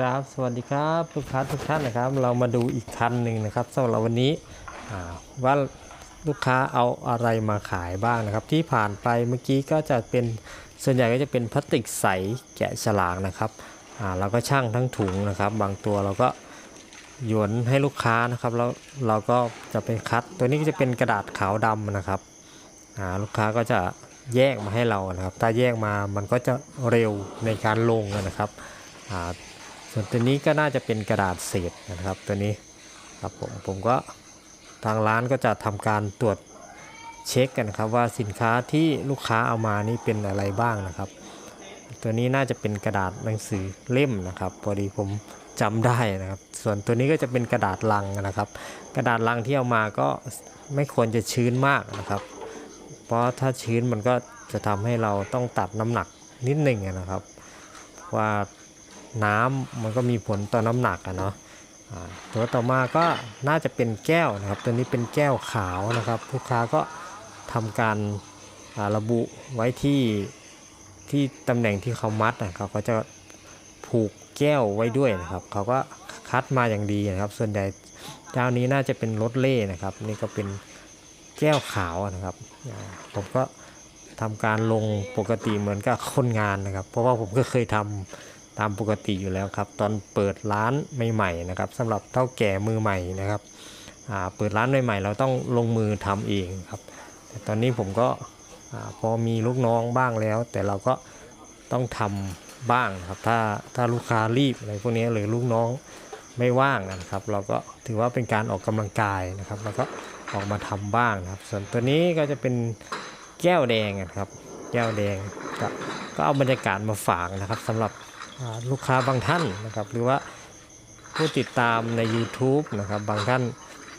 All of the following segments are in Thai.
ครับสวัสดีครับลูกค้าทุกท่านนะครับ เรามาดูอีกคันหนึ่งนะครับสำหรับวันนี้ว่าลูกค้าเอาอะไรมาขายบ้างนะครับ ที่ผ่านไปเมื่อกี้ก็จะเป็นส่วนใหญ่ก็จะเป็นพลาสติกใสแกะฉลากนะครับเราก็ช่างทั้งถุงนะครับ บางตัวเราก็โยนให้ลูกค้านะครับแล้วเราก็จะเป็นคัด ตัวนี้ก็จะเป็นกระดาษขาวดำนะครับลูกค้าก็จะแยกมาให้เรานะครับ ถ้าแยกมามันก็จะเร็วในการลงนะครับ ส่วนตัวนี้ก็น่าจะเป็นกระดาษเศษนะครับตัวนี้ครับผมผมก็ทางร้านก็จะทำการตรวจเช็คกันครับว่าสินค้าที่ลูกค้าเอามานี่เป็นอะไรบ้างนะครับ ตัวนี้น่าจะเป็นกระดาษหนังสือเล่มนะครับพอดีผมจำได้นะครับ ส่วนตัวนี้ก็จะเป็นกระดาษลังนะครับ กระดาษลังที่เอามาก็ไม่ควรจะชื้นมากนะครับ เพราะถ้าชื้นมันก็จะทำให้เราต้องตัดน้ำหนักนิดหนึ่งนะครับ ว่า น้ำมันก็มีผลต่อน้ำหนักอะเนาะตัวต่อมาก็น่าจะเป็นแก้วนะครับ ตัวนี้เป็นแก้วขาวนะครับลูกค้าก็ทำการาระบุไว้ที่ที่ตำแหน่งที่เขามัดนะครับเขาจะผูกแก้วไว้ด้วยนะครับ เขาก็คัดมาอย่างดีนะครับ ส่วนใหญ่เจ้านี้น่าจะเป็นรถเล่นะครับ นี่ก็เป็นแก้วขาวนะครับ ผมก็ทำการลงปกติเหมือนกับคนงานนะครับ เพราะว่าผมก็เคยทำ ตามปกติอยู่แล้วครับ ตอนเปิดร้านใหม่ๆนะครับสำหรับเท่าแก่มือใหม่นะครับเปิดร้านใหม่ๆเราต้องลงมือทำเองครับ แต่ตอนนี้ผมก็พอมีลูกน้องบ้างแล้ว แต่เราก็ต้องทำบ้างครับถ้าถ้าลูกค้ารีบอะไรพวกนี้หรือลูกน้องไม่ว่างนะครับ เราก็ถือว่าเป็นการออกกำลังกายนะครับแล้วก็ออกมาทำบ้างนะครับ ส่วนตัวนี้ก็จะเป็นแก้วแดงนะครับ แก้วแดงก็ก็เอาบรรยากาศมาฝากนะครับสำหรับ ลูกค้าบางท่านนะครับ หรือว่าผู้ติดตามใน YouTube นะครับ บางท่าน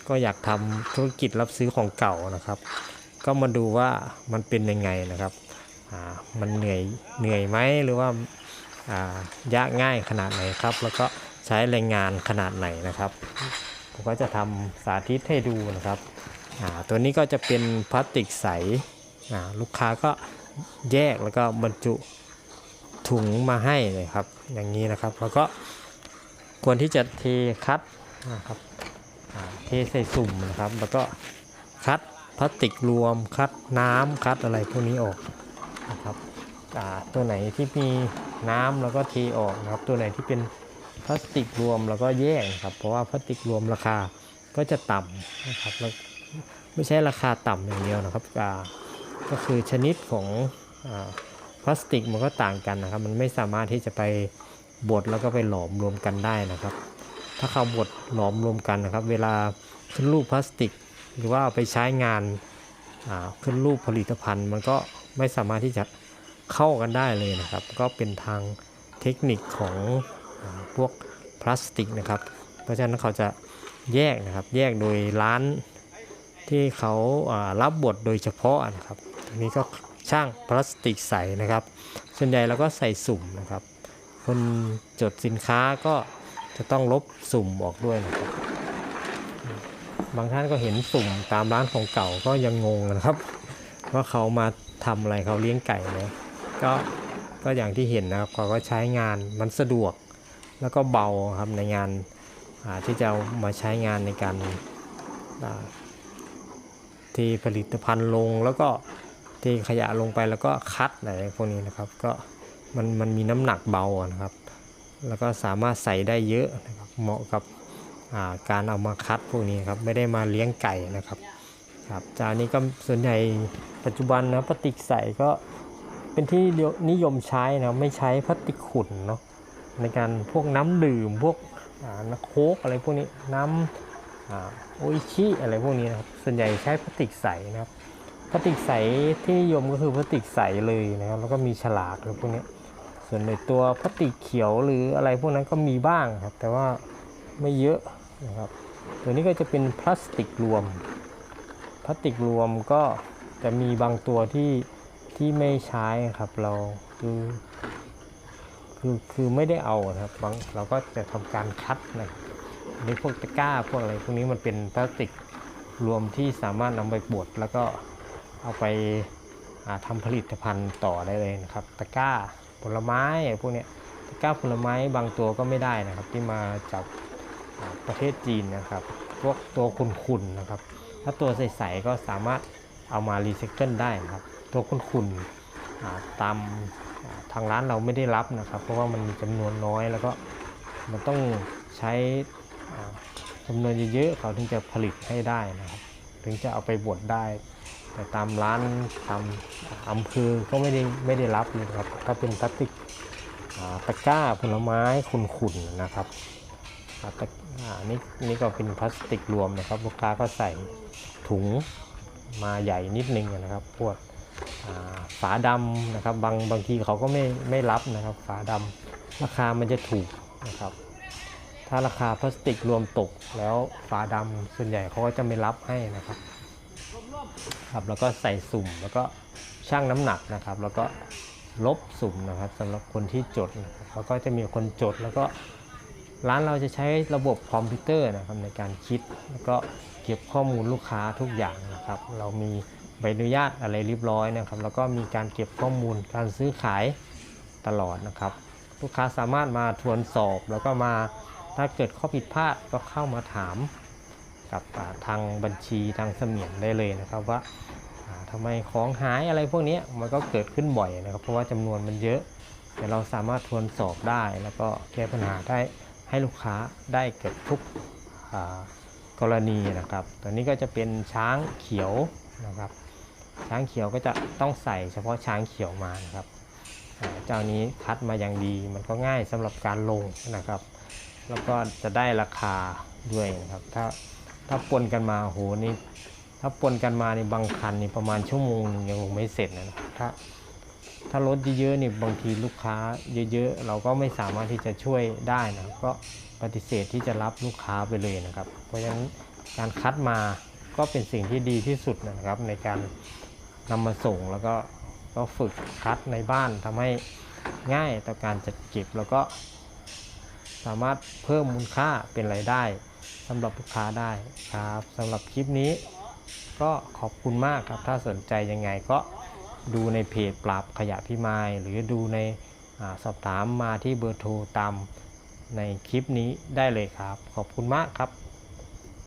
ก็อยากทำธุรกิจรับซื้อของเก่านะครับ ก็มาดูว่ามันเป็นยังไงนะครับมันเหนื่อยเหนื่อยไหมหรือว่าายากง่ายขนาดไหนครับ แล้วก็ใช้แรงงานขนาดไหนนะครับผมก็จะทำสาธิตให้ดูนะครับตัวนี้ก็จะเป็นพลาสติกใสลูกค้าก็แยกแล้วก็บรรจุ ถุงมาให้เลยครับ อย่างนี้นะครับแล้วก็ควรที่จะเทคัดนะครับเทใส่สุ่มนะครับ แล้วก็คัดพลาสติกรวมคัดน้ำคัดอะไรพวกนี้ออกนะครับตัวไหนที่มีน้ำแล้วก็เทออกนะครับ ตัวไหนที่เป็นพลาสติกรวมแล้วก็แยกครับ เพราะว่าพลาสติกรวมราคาก็จะต่ำนะครับแล้วไม่ใช่ราคาต่ำอย่างเดียวนะครับก็คือชนิดของ พลาสติกมันก็ต่างกันนะครับ มันไม่สามารถที่จะไปบดแล้วก็ไปหลอมรวมกันได้นะครับ ถ้าเขาบดหลอมรวมกันนะครับ เวลาขึ้นรูปพลาสติก หรือว่าเอาไปใช้งานาขึ้นรูปผลิตภัณฑ์ มันก็ไม่สามารถที่จะเข้ากันได้เลยนะครับ ก็เป็นทางเทคนิคของอพวกพลาสติกนะครับ เพราะฉะนั้นเขาจะแยกนะครับ แยกโดยร้านที่เขารับบดโดยเฉพาะนะครับอันนี้ก็ ช่างพลาสติกใสนะครับ ส่วนใหญ่เราก็ใส่สุ่มนะครับ คนจดสินค้าก็จะต้องลบสุ่มออกด้วยนะครับบางท่านก็เห็นสุ่มตามร้านของเก่าก็ยังงงนะครับ ว่าเขามาทำอะไรเขาเลี้ยงไก่เลยก็ก็อย่างที่เห็นนะครับเขาก็ใช้งานมันสะดวกแล้วก็เบาครับในงานาที่จะมาใช้งานในการที่ผลิตภัณฑ์ลงแล้วก็ เทขยะลงไปแล้วก็คัดอะไรพวกนี้นะครับก็มันมันมีน้ำหนักเบานะครับ แล้วก็สามารถใส่ได้เยอะนะครับเหมาะกับาการเอามาคัดพวกนี้ครับไม่ได้มาเลี้ยงไก่นะครับครับจานนี้ก็ส่วนใหญ่ปัจจุบันนะพลาสติกใส่ก็เป็นที่นิยมใช้นะไม่ใช้พลาสติกขุ่นเนาะในการพวกน้ำดื่มพวกน้ำโค้กอะไรพวกนี้น้ำโออิชิอะไรพวกนี้นะครับส่วนใหญ่ใช้พลาสติกใสนะครับ พลาสติกใสที่นิยมก็คือพลาสติกใสเลยนะครับแล้วก็มีฉลากอะไรพวกนี้ส่วนในตัวพลาสติกเขียวหรืออะไรพวกนั้นก็มีบ้างครับ แต่ว่าไม่เยอะนะครับ ตัวนี้ก็จะเป็นพลาสติกรวม พลาสติกรวมก็จะมีบางตัวที่ที่ไม่ใช้ครับเราคือคือคือไม่ได้เอาครับบางเราก็จะทำการคัดนะในพวกตะกร้าพวกอะไรพวกนี้มันเป็นพลาสติกรวมที่สามารถนำไปบดแล้วก็ เอาไปาทำผลิตภัณฑ์ต่อได้เลยนะครับ ตะกร้าผลไม้อะไรพวกนี้ตะกร้าผลไม้บางตัวก็ไม่ได้นะครับ ที่มาจากาประเทศจีนนะครับ พวกตัวขุ่นๆนะครับ ถ้าตัวใสๆก็สามารถเอามารีไซเคิลได้นะครับ ตัวขุ่นๆอ่าตามาทางร้านเราไม่ได้รับนะครับ เพราะว่ามันมีจำนวนน้อยแล้วก็มันต้องใช้จำนวนเยอะๆเขาถึงจะผลิตให้ได้นะครับ ถึงจะเอาไปบดได้ แต่ตามร้านตามอำเภอก็ไม่ได้ไม่ได้รับเลยครับ ถ้าเป็นพลาสติกตะกร้าผลไม้ขุ่นๆนะครับอ่าตะอ่านี่นี่ก็เป็นพลาสติกรวมนะครับลูกค้าก็ใส่ถุงมาใหญ่นิดนึงนะครับ พวกฝาดำนะครับบางบางทีเขาก็ไม่ไม่รับนะครับ ฝาดำราคามันจะถูกนะครับ ถ้าราคาพลาสติกรวมตกแล้วฝาดำส่วนใหญ่เขาก็จะไม่รับให้นะครับ ครับแล้วก็ใส่สุ่มแล้วก็ชั่งน้ำหนักนะครับ แล้วก็ลบสุ่มนะครับสำหรับคนที่จดนะครับแล้วก็จะมีคนจดแล้วก็ร้านเราจะใช้ระบบคอมพิวเตอร์นะครับในการคิด แล้วก็เก็บข้อมูลลูกค้าทุกอย่างนะครับ เรามีใบอนุญาตอะไรเรียบร้อยนะครับ แล้วก็มีการเก็บข้อมูลการซื้อขายตลอดนะครับ ลูกค้าสามารถมาทวนสอบแล้วก็มาถ้าเกิดข้อผิดพลาดก็เข้ามาถาม กับทางบัญชีทางเสมียนได้เลยนะครับว่าอ่าทำไมของหายอะไรพวกนี้มันก็เกิดขึ้นบ่อยนะครับ เพราะว่าจำนวนมันเยอะแต่เราสามารถทวนสอบได้แล้วก็แก้ปัญหาได้ให้ลูกค้าได้เกือบทุกกรณีนะครับ ตัวนี้ก็จะเป็นช้างเขียวนะครับ ช้างเขียวก็จะต้องใส่เฉพาะช้างเขียวมานะครับเจ้านี้คัดมาอย่างดีมันก็ง่ายสำหรับการลงนะครับ แล้วก็จะได้ราคาด้วยนะครับ ถ้า ถ้าปนกันมาโหนี่ถ้าปนกันมาในบางคันนี่ประมาณชั่วโมงหนึงยังลงไม่เสร็จนะครับถ้าถ้ารถเยอะๆนี่บางทีลูกค้าเยอะๆ เราก็ไม่สามารถที่จะช่วยได้นะครับก็ปฏิเสธที่จะรับลูกค้าไปเลยนะครับ เพราะฉะนั้นการคัดมาก็เป็นสิ่งที่ดีที่สุดนะครับ ในการนำมาส่งแล้วก็ก็ฝึกคัดในบ้านทำให้ง่ายต่อการจัดเก็บแล้วก็สามารถเพิ่มมูลค่าเป็นรายได้ สำหรับลูกค้าได้ครับสำหรับคลิปนี้ ก็ขอบคุณมากครับ ถ้าสนใจยังไงก็ดูในเพจปราบขยะพิมายหรือดูในอสอบถามมาที่เบอร์โทรตามในคลิปนี้ได้เลยครับ ขอบคุณมากครับ